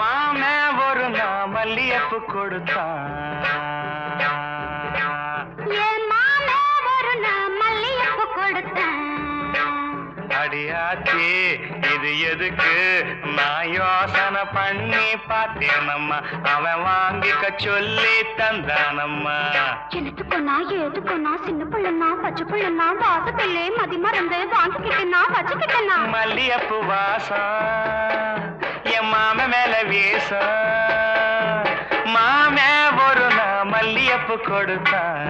மாமே ஒரு நான் மல்லியப்பு கொடுத்தேன் அடியாச்சி இது எதுக்கு? நான் யோசனை பண்ணி பார்த்தேனம்மா. அவன் வாங்கிக்க சொல்லி தந்தானம்மா. எனத்துக்குன்னா ஏதுக்குன்னா சின்ன பிள்ளைனா பச்சை பிள்ளைனா வாசப்பிள்ளை மதி மறந்து வாங்கிக்கிட்டேனா வச்சுக்கிட்டேனா? மல்லியப்பு வாசம். மேல மாமே ஒரு நான் மல்லியப்பு கொடுத்தான்